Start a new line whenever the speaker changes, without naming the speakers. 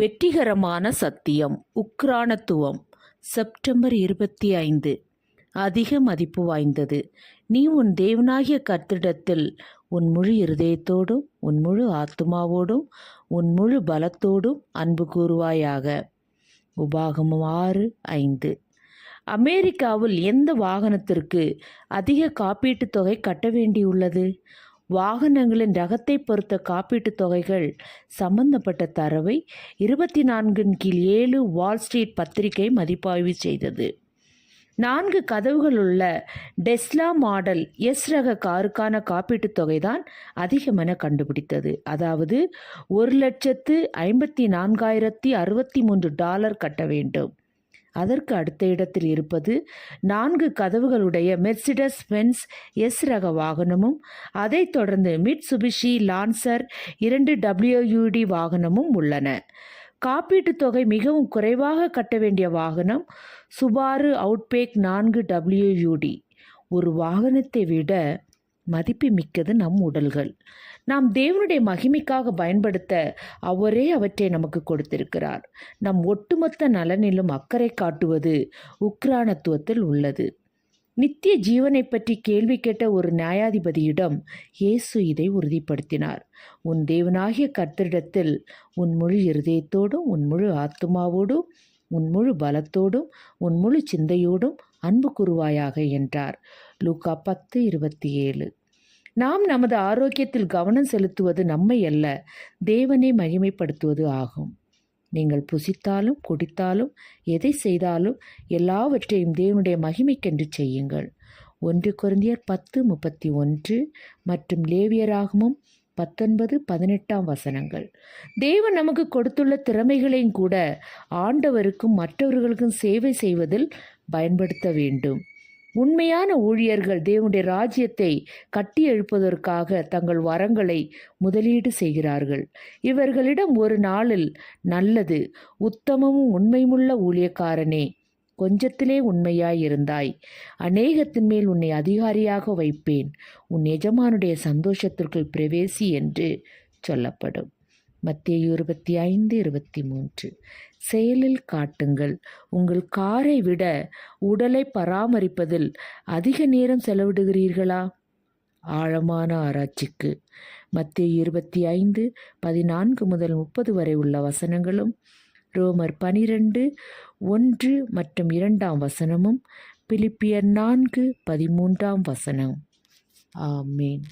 வெற்றிகரமான சத்தியம் உக்ரானத்துவம் செப்டம்பர் இருபத்தி ஐந்து அதிக மதிப்பு வாய்ந்தது நீ உன் தேவனாகிய கர்த்திடத்தில் உன் முழு இருதயத்தோடும் உன் முழு ஆத்மாவோடும் உன் முழு பலத்தோடும் அன்பு கூறுவாயாக உபாகமம் ஆறு ஐந்து அமெரிக்காவில் எந்த வாகனத்திற்கு அதிக காப்பீட்டுத் தொகை கட்ட வேண்டியுள்ளது வாகனங்களின் ரகத்தை பொறுத்த காப்பீட்டுத் தொகைகள் சம்பந்தப்பட்ட தரவை இருபத்தி நான்கின் கீழ் ஏழு வால் ஸ்ட்ரீட் பத்திரிகை மதிப்பாய்வு செய்தது நான்கு கதவுகள் உள்ள டெஸ்லா மாடல் எஸ் ரக காருக்கான காப்பீட்டுத் தொகைதான் அதிகமென கண்டுபிடித்தது அதாவது ஒரு லட்சத்து ஐம்பத்தி நான்காயிரத்தி அறுபத்தி மூன்று டாலர் கட்ட வேண்டும் அதற்கு அடுத்த இடத்தில் இருப்பது நான்கு கதவுகளுடைய மெர்சிடஸ் பென்ஸ் எஸ் ரக வாகனமும் அதைத் தொடர்ந்து மிட் சுபிஷி லான்சர் இரண்டு டபிள்யூயுடி வாகனமும் உள்ளன காப்பீட்டுத் தொகை மிகவும் குறைவாக கட்ட வேண்டிய வாகனம் சுபாரு அவுட்பேக் நான்கு டபிள்யூயுடி ஒரு வாகனத்தை விட மதிப்பு மிக்கது நம் உடல்கள் நாம் தேவனுடைய மகிமைக்காக பயன்படுத்த அவரே அவற்றை நமக்கு கொடுத்திருக்கிறார் நம் ஒட்டுமொத்த நலனிலும் அக்கறை காட்டுவது உக்ரானத்துவத்தில் உள்ளது நித்திய ஜீவனை பற்றி கேள்வி கேட்ட ஒரு நியாயாதிபதியிடம் இயேசு இதை உறுதிப்படுத்தினார் உன் தேவனாகிய கர்த்தரிடத்தில் உன் முழு இருதயத்தோடும் உன் முழு ஆத்மாவோடும் உன் முழு பலத்தோடும் உன் முழு சிந்தையோடும் அன்பு குருவாயாக என்றார் லூக்கா பத்து இருபத்தி ஏழு நாம் நமது ஆரோக்கியத்தில் கவனம் செலுத்துவது நம்மை அல்ல தேவனை மகிமைப்படுத்துவது ஆகும் நீங்கள் புசித்தாலும் குடித்தாலும் எதை செய்தாலும் எல்லாவற்றையும் தேவனுடைய மகிமைக்கென்று செய்யுங்கள் ஒன்று குறைந்தியர் பத்து முப்பத்தி ஒன்று மற்றும் லேவியராகமும் பத்தொன்பது பதினெட்டாம் வசனங்கள் தேவன் நமக்கு கொடுத்துள்ள திறமைகளையும் கூட ஆண்டவருக்கும் மற்றவர்களுக்கும் சேவை செய்வதில் பயன்படுத்த வேண்டும் உண்மையான ஊழியர்கள் தேவனுடைய ராஜ்யத்தை கட்டி எழுப்பதற்காக தங்கள் வரங்களை முதலீடு செய்கிறார்கள் இவர்களிடம் ஒரு நாளில் நல்லது உத்தமமும் உண்மையுமுள்ள ஊழியக்காரனே கொஞ்சத்திலே உண்மையாயிருந்தாய் அநேகத்தின் மேல் உன்னை அதிகாரியாக வைப்பேன் உன் எஜமானுடைய சந்தோஷத்திற்குள் பிரவேசி என்று சொல்லப்படும் மத்திய இருபத்தி ஐந்து இருபத்தி மூன்று செயலில் காட்டுங்கள் உங்கள் காரை விட உடலை பராமரிப்பதில் அதிக நேரம் செலவிடுகிறீர்களா ஆழமான ஆராய்ச்சிக்கு மத்திய இருபத்தி ஐந்து பதினான்கு முதல் முப்பது வரை உள்ள வசனங்களும் ரோமர் பனிரெண்டு ஒன்று மற்றும் இரண்டாம் வசனமும் பிலிப்பியர் நான்கு பதிமூன்றாம் வசனம் ஆமேன்